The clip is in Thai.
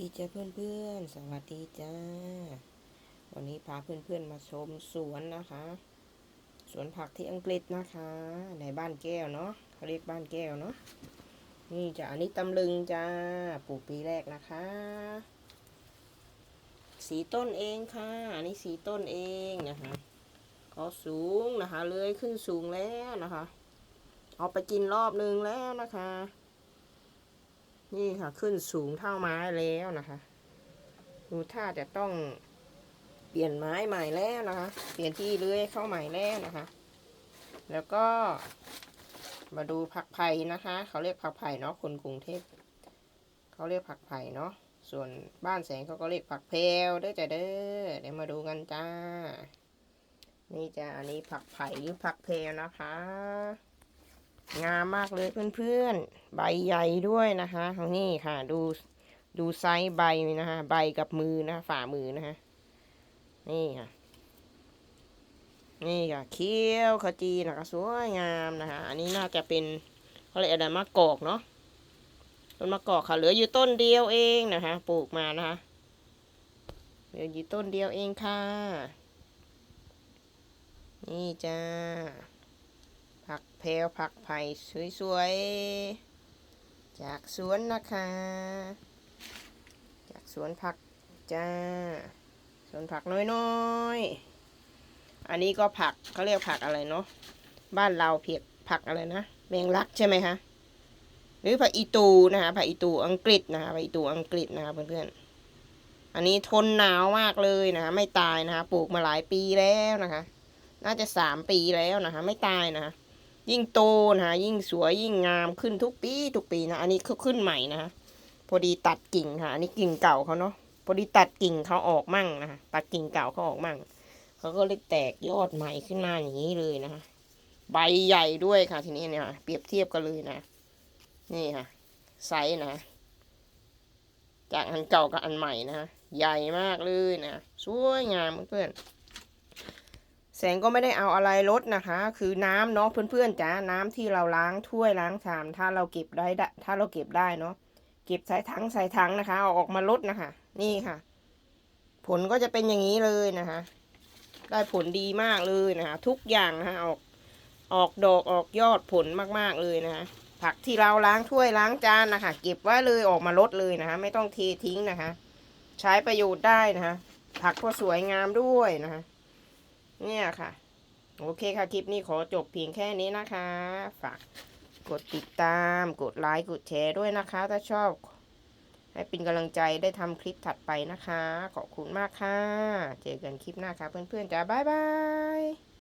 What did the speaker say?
ดีจ้าเพื่อนๆ สวัสดีจ้า วันนี้พาเพื่อนๆมาชมสวนนะคะ สวนผักที่อังกฤษนะคะ ในบ้านแก้วเนาะเขาเรียกบ้านแก้วเนาะ นี่จ้ะ อันนี้ตำลึงจ้า ปลูกปีแรกนะคะ สีต้นเองค่ะ อันนี้สีต้นเองนะคะ ก็สูงนะคะ เลยขึ้นสูงแล้วนะคะ เอาไปกินรอบนึงแล้วนะคะ นี่ค่ะ ขึ้นสูงเท่าไม้แล้วนะคะดูท่าจะต้องเปลี่ยนไม้ใหม่แล้วนะคะ เปลี่ยนที่เลื้อยเข้าใหม่แล้วนะคะ แล้วก็ มาดูผักไผ่นะคะ เขาเรียกผักไผ่เนาะคนกรุงเทพเขาเรียกผักไผ่เนาะส่วนบ้านแสงเขาก็เรียกผักเพลวเด้อจ้ะเด้อเดี๋ยวมาดูกันจ้า นี่จ้ะอันนี้ผักไผ่หรือผักเพลวนะคะ งามมากเลยเพื่อนๆ ใบใหญ่ด้วยนะคะของนี่ค่ะดูดูไซส์ใบนะคะใบกับมือนะฝ่ามือนะคะนี่ค่ะ นี่ค่ะเคี้ยวขจีนะคะสวยงามนะคะอันนี้น่าจะเป็นเขาเรียกอะไรมะกอกเนาะต้นมะกอกค่ะเหลืออยู่ต้นเดียวเองนะคะปลูกมานะคะเหลืออยู่ต้นเดียวเองค่ะ นี่จ้า ผักเพลวผักไผ่สวยๆ จากสวนนะคะ จากสวนผักจ้า สวนผักน้อยๆ อันนี้ก็ผักเขาเรียกผักอะไรเนาะ บ้านเราเพียกผักอะไรนะแมงลักใช่ไหมคะ หรือผักอีตูนะคะผักอีตูอังกฤษนะคะผักอีตูอังกฤษนะคะเพื่อนๆอันนี้ทนหนาวมากเลยนะคะไม่ตายนะคะปลูกมาหลายปีแล้วนะคะ น่าจะสามปีแล้วนะคะ ไม่ตายนะคะ ยิ่งโตนะคะยิ่งสวยยิ่งงามขึ้นทุกปีทุกปีนะ อันนี้เขาขึ้นใหม่นะคะพอดีตัดกิ่งค่ะ อันนี้กิ่งเก่าเขาเนาะพอดีตัดกิ่งเขาออกมั่งนะคะตัดกิ่งเก่าเขาออกมั่งเขาก็เลยแตกยอดใหม่ขึ้นมาอย่างนี้เลยนะคะใบใหญ่ด้วยค่ะ ทีนี้เนี่ยค่ะเปรียบเทียบกันเลยนะ นี่ค่ะ ไซส์นะ จากอันเก่ากับอันใหม่นะ ใหญ่มากเลยนะ สวยงามเพื่อน แสงก็ไม่ได้เอาอะไรลดนะคะ คือน้ำเนาะเพื่อนๆจ้าน้ำที่เราล้างถ้วยล้างชาม ถ้าเราเก็บได้ถ้าเราเก็บได้เนาะเก็บใส่ถังใส่ถังนะคะเอาออกมาลดนะคะ นี่ค่ะ ผลก็จะเป็นอย่างนี้เลยนะคะ ได้ผลดีมากเลยนะคะ ทุกอย่างนะคะออกออกดอกออกยอดผลมากๆเลยนะคะ ผักที่เราล้างถ้วยล้างจานนะคะ เก็บไว้เลยออกมาลดเลยนะคะ ไม่ต้องเททิ้งนะคะ ใช้ประโยชน์ได้นะคะ ผักก็สวยงามด้วยนะคะ เนี่ยค่ะ โอเคค่ะ คลิปนี้ขอจบเพียงแค่นี้นะคะ ฝากกดติดตาม กดไลค์ กดแชร์ด้วยนะคะ ถ้าชอบ ให้เป็นกำลังใจได้ทำคลิปถัดไปนะคะ ขอบคุณมากค่ะ เจอกันคลิปหน้าค่ะ เพื่อนๆจ้าบ๊ายบาย